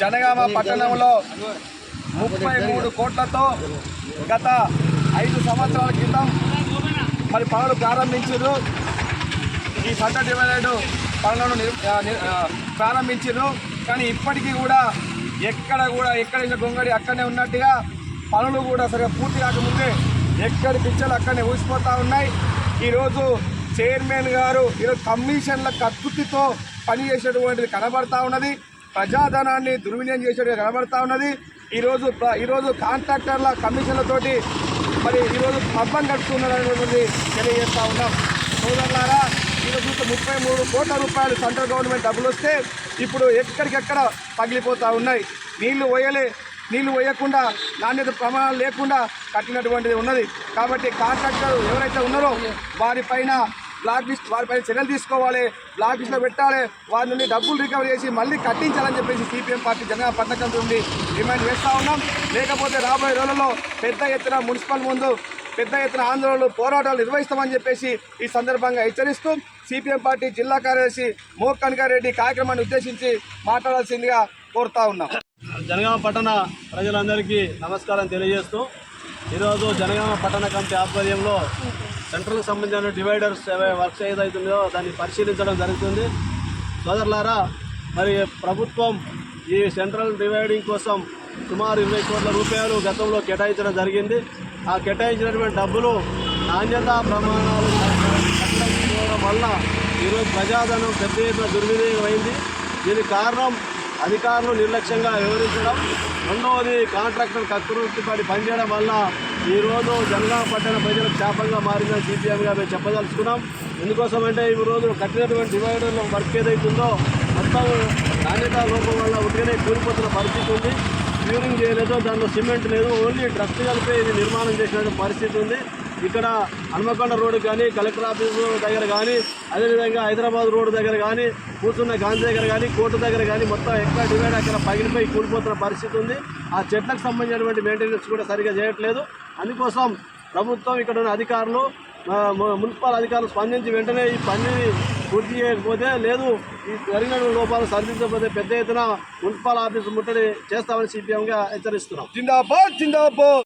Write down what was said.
జనగామ పట్టణంలో ముప్పై మూడు కోట్లతో గత ఐదు సంవత్సరాల క్రితం మరి పనులు ప్రారంభించారు ఈ పంట డివైడెడ్ పనులను నిర్- ప్రారంభించారు కానీ ఇప్పటికీ కూడా ఎక్కడ కూడా ఎక్కడ గొంగడి అక్కడనే ఉన్నట్టుగా పనులు కూడా సరిగా పూర్తి కాకముందే ఎక్కడి పిచ్చలు అక్కడనే ఊసిపోతూ ఉన్నాయి. ఈరోజు చైర్మన్ గారు ఈరోజు కమిషన్ల పని చేసేటువంటిది కనబడతా ఉన్నది. ప్రజాధనాన్ని దుర్వినియోగం చేసేటువంటి కనబడతా ఉన్నది. ఈరోజు ఈరోజు కాంట్రాక్టర్ల కమిషన్లతోటి మరి ఈరోజు పబ్బం గడుపుతున్నది తెలియజేస్తూ ఉన్నాం. సోదరులారా ఈరోజు ముప్పై మూడు కోట్ల రూపాయలు సెంట్రల్ గవర్నమెంట్ డబ్బులు వస్తే ఇప్పుడు ఎక్కడికెక్కడ పగిలిపోతూ ఉన్నాయి. నీళ్ళు పోయలే నీళ్ళు పోయకుండా నాణ్యత ప్రమాణాలు లేకుండా కట్టినటువంటిది ఉన్నది. కాబట్టి కాంట్రాక్టర్ ఎవరైతే ఉన్నారో వారిపైన బ్లాక్ లిస్ట్ వారిపై చర్యలు తీసుకోవాలి. బ్లాక్ లిస్ట్లో పెట్టాలి. వారి నుండి డబ్బులు రికవర్ చేసి మళ్ళీ కట్టించాలని చెప్పేసి సిపిఎం పార్టీ జనగా పథకం నుండి డిమాండ్ చేస్తూ ఉన్నాం. లేకపోతే రాబోయే రోజుల్లో పెద్ద ఎత్తున మున్సిపల్ ముందు పెద్ద ఎత్తున ఆందోళనలు పోరాటాలు నిర్వహిస్తామని చెప్పేసి ఈ సందర్భంగా హెచ్చరిస్తూ సిపిఎం పార్టీ జిల్లా కార్యదర్శి మోహన్ రెడ్డి కార్యక్రమాన్ని ఉద్దేశించి మాట్లాడాల్సిందిగా కోరుతా ఉన్నాం. జనగామ పట్టణ ప్రజలందరికీ నమస్కారం తెలియజేస్తూ ఈరోజు జనగామ పట్టణ కమిటీ ఆధ్వర్యంలో సెంట్రల్కి సంబంధించిన డివైడర్స్ వర్క్స్ ఏదైతుందో దాన్ని పరిశీలించడం జరుగుతుంది. సోదరులారా మరి ప్రభుత్వం ఈ సెంట్రల్ డివైడింగ్ కోసం సుమారు ఇరవై కోట్ల రూపాయలు గతంలో కేటాయించడం జరిగింది. ఆ కేటాయించినటువంటి డబ్బులు నాణ్యతా ప్రమాణాలు కట్టడం వల్ల ఈరోజు ప్రజాధనం పెద్ద ఎత్తున దుర్వినియోగం అయింది దీనికి కారణం అధికారులు నిర్లక్ష్యంగా వ్యవహరించడం. రెండవది కాంట్రాక్టర్ కక్కురుపడి పనిచేయడం వల్ల ఈరోజు జనగామ పట్టణ ప్రజలకు శాపంగా మారిందని సిపిఎంగా మేము చెప్పదలుచుకున్నాం. ఎందుకోసమంటే ఈ రోజు కట్టినటువంటి డివైడర్లో వర్క్ ఏదైతుందో మొత్తం నాణ్యత లోపం వల్ల ఉట్టిగానే కూలిపోతున్న పరిస్థితి ఉంది. క్యూరింగ్ చేయలేదు దాంట్లో సిమెంట్ లేదు ఓన్లీ డ్రస్ట్ కలిపి ఇది నిర్మాణం చేసిన పరిస్థితి ఉంది. ఇక్కడ హనుమకొండ రోడ్డు కానీ కలెక్టర్ ఆఫీస్ దగ్గర కానీ అదేవిధంగా హైదరాబాద్ రోడ్డు దగ్గర కానీ కూర్చున్న గాంధీ దగ్గర కానీ కోర్టు దగ్గర కానీ మొత్తం ఎక్కడ డివైడ్ అక్కడ పగిలిపోయి కూలిపోతున్న పరిస్థితి ఉంది. ఆ చెట్లకు సంబంధించినటువంటి మెయింటెనెన్స్ కూడా సరిగా చేయట్లేదు. అందుకోసం ప్రభుత్వం ఇక్కడ ఉన్న అధికారులు మున్సిపల్ అధికారులు స్పందించి వెంటనే ఈ పనిని పూర్తి చేయకపోతే లేదు. ఈ జరిగిన లోపాలు సరిదించకపోతే పెద్ద ఎత్తున మున్సిపల్ ఆఫీసు ముట్టడి చేస్తామని సిపిఎంగా హెచ్చరిస్తున్నాం. జిందాబాద్ జిందాబాద్!